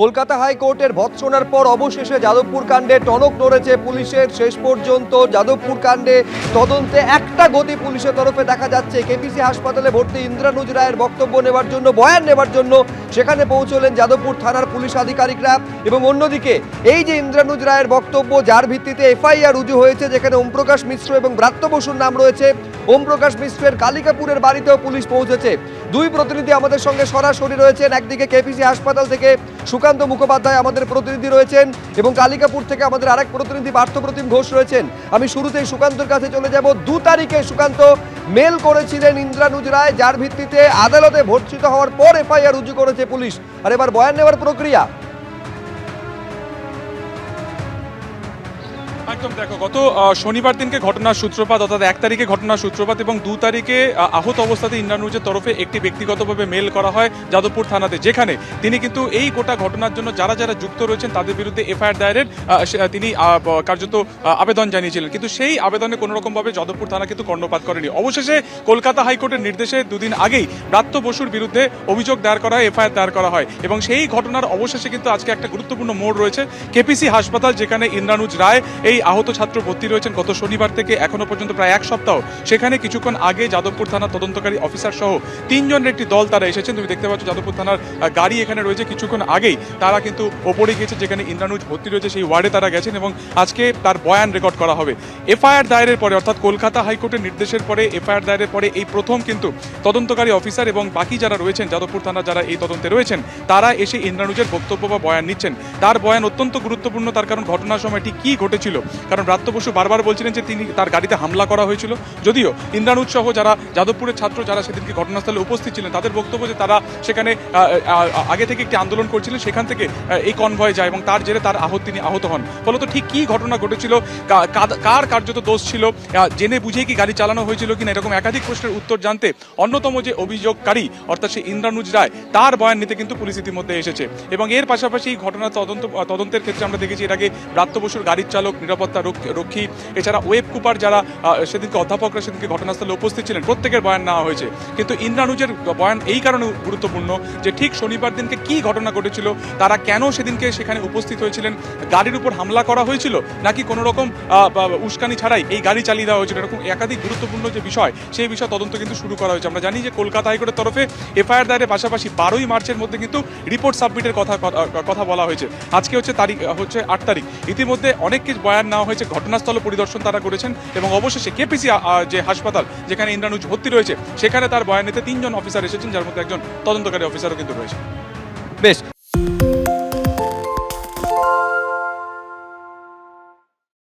কলকাতা হাইকোর্টের ভৎসনার পর অবশেষে যাদবপুর কাণ্ডে টনক নড়েছে পুলিশের। শেষ পর্যন্ত যাদবপুর কাণ্ডে তদন্তে একটা গতি পুলিশের তরফে দেখা যাচ্ছে। কেপিসি হাসপাতালে ভর্তি ইন্দ্রানুজ রায়ের বক্তব্য নেবার জন্য, বয়ান নেবার জন্য সেখানে পৌঁছলেন যাদবপুর থানার পুলিশ আধিকারিকরা এবং অন্যদিকে এই যে ইন্দ্রানুজ রায়ের বক্তব্য, যার ভিত্তিতে এফআইআর রুজু হয়েছে, যেখানে ওমপ্রকাশ মিশ্র এবং ব্রাত্য বসুর নাম রয়েছে, ওমপ্রকাশ মিশ্রের কালিকাপুরের বাড়িতেও পুলিশ পৌঁছেছে। দুই প্রতিনিধি আমাদের সঙ্গে সরাসরি রয়েছেন। একদিকে কেপিসি হাসপাতাল থেকে সুকান্ত মুখোপাধ্যায় আমাদের প্রতিনিধি রয়েছেন এবং কালিকাপুর থেকে আমাদের আরেক প্রতিনিধি পার্থপ্রতিম ঘোষ রয়েছেন। আমি শুরুতেই সুকান্তর কাছে চলে যাব। দু তারিখে সুকান্ত মেল করেছিলেন ইন্দ্রানুজ রায়, যার ভিত্তিতে আদালতে ভর্তিত হওয়ার পর এফআইআর রুজু করেছে পুলিশ। আর এবার বয়ান নেওয়ার প্রক্রিয়া। একদম দেখো, গত শনিবার দিনকে ঘটনার সূত্রপাত, অর্থাৎ এক তারিখে ঘটনার সূত্রপাত এবং দু তারিখে আহত অবস্থাতে ইন্দ্রানুজের তরফে একটি ব্যক্তিগতভাবে মেল করা হয় যাদবপুর থানাতে, যেখানে তিনি কিন্তু এই গোটা ঘটনার জন্য যারা যারা যুক্ত রয়েছেন, তাদের বিরুদ্ধে এফআইআর দায়েরের তিনি কার্যত আবেদন জানিয়েছিলেন। কিন্তু সেই আবেদনে কোনোরকমভাবে যাদবপুর থানা কিন্তু কর্ণপাত করেনি। অবশেষে কলকাতা হাইকোর্টের নির্দেশে দুদিন আগেই ব্রাত্য বসুর বিরুদ্ধে অভিযোগ দায়ের করা হয়, এফআইআর দায়ের করা হয় এবং সেই ঘটনার অবশেষে কিন্তু আজকে একটা গুরুত্বপূর্ণ মোড় রয়েছে, কেপিসি হাসপাতাল, যেখানে ইন্দ্রানুজ রায় এই আহত ছাত্র ভর্তি রয়েছেন গত শনিবার থেকে এখনও পর্যন্ত প্রায় এক সপ্তাহ। সেখানে কিছুক্ষণ আগে যাদবপুর থানার তদন্তকারী অফিসার সহ তিনজনের একটি দল তারা এসেছেন। তুমি দেখতে পাচ্ছ যাদবপুর থানার গাড়ি এখানে রয়েছে। কিছুক্ষণ আগেই তারা কিন্তু ওপরে গিয়েছে, যেখানে ইন্দ্রানুজ ভর্তি রয়েছে, সেই ওয়ার্ডে তারা গেছেন এবং আজকে তার বয়ান রেকর্ড করা হবে। এফআইআর দায়েরের পরে, অর্থাৎ কলকাতা হাইকোর্টের নির্দেশের পরে, এফআইআর দায়েরের পরে এই প্রথম কিন্তু তদন্তকারী অফিসার এবং বাকি যারা রয়েছেন, যাদবপুর থানা যারা এই তদন্তে রয়েছেন, তারা এসে ইন্দ্রানুজের বক্তব্য বা বয়ান নিচ্ছেন। তার বয়ান অত্যন্ত গুরুত্বপূর্ণ, তার কারণ ঘটনার সময় ঠিক কী ঘটেছিল কারণ ব্রাত্য বসু বারবার বলছিলেন যে তিনি তার গাড়িতে হামলা করা হয়েছিল। যদিও ইন্দ্রানুজ সহ যারা যাদবপুরের ছাত্র যারা সেদিনকে ঘটনাস্থলে উপস্থিত ছিলেন, তাদের বক্তব্য যে তারা সেখানে আগে থেকে একটি আন্দোলন করছিলেন, সেখান থেকে এই কনভয় যায় এবং তার জেরে তার আহত তিনি আহত হন। ফলত ঠিক কী ঘটনা ঘটেছিল কার কার্যত দোষ ছিল জেনে বুঝে কি গাড়ি চালানো হয়েছিল কিনা এরকম একাধিক প্রশ্নের উত্তর জানতে অন্যতম যে অভিযোগকারী, অর্থাৎ সে ইন্দ্রানুজ রায়, তার বয়ান নিতে কিন্তু পুলিশ ইতিমধ্যে এসেছে। এবং এর পাশাপাশি এই ঘটনার তদন্ত, তদন্তের ক্ষেত্রে আমরা দেখেছি এর আগে ব্রাত্য বসুর গাড়ির চালক নিরাপত্তা রক্ষী- এছাড়া ওয়েব কুপার যারা সেদিনকে অধ্যাপকরা সেদিনকে ঘটনাস্থলে উপস্থিত ছিলেন, প্রত্যেকের বয়ান নেওয়া হয়েছে। কিন্তু ইন্দ্রানুজের বয়ান এই কারণে গুরুত্বপূর্ণ যে ঠিক শনিবার দিনকে কি ঘটনা ঘটেছিল, তারা কেন সেদিনকে সেখানে উপস্থিত হয়েছিলেন, গাড়ির উপর হামলা করা হয়েছিল, নাকি কোনো রকম উস্কানি ছাড়াই এই গাড়ি চালিয়ে দেওয়া হয়েছিল, এরকম একাধিক গুরুত্বপূর্ণ যে বিষয়, সেই বিষয় তদন্ত কিন্তু শুরু করা হয়েছে। আমরা জানি যে কলকাতা হাইকোর্টের তরফে এফআইআর দায়ের পাশাপাশি বারোই মার্চের মধ্যে কিন্তু রিপোর্ট সাবমিটের কথা কথা বলা হয়েছে। আজকে হচ্ছে তারিখ, হচ্ছে আট তারিখ। ইতিমধ্যে অনেক কিছু বয়ান নেওয়া হয়েছে, ঘটনাস্থল পরিদর্শন তারা করেছেন এবং অবশেষে কেপিসি যে হাসপাতাল যেখানে ইন্দ্রানুজ ভর্তি রয়েছে, সেখানে তার বয়ান নিতে তিনজন অফিসার এসেছেন, যার মধ্যে একজন তদন্তকারী অফিসারও কিন্তু রয়েছে বেশ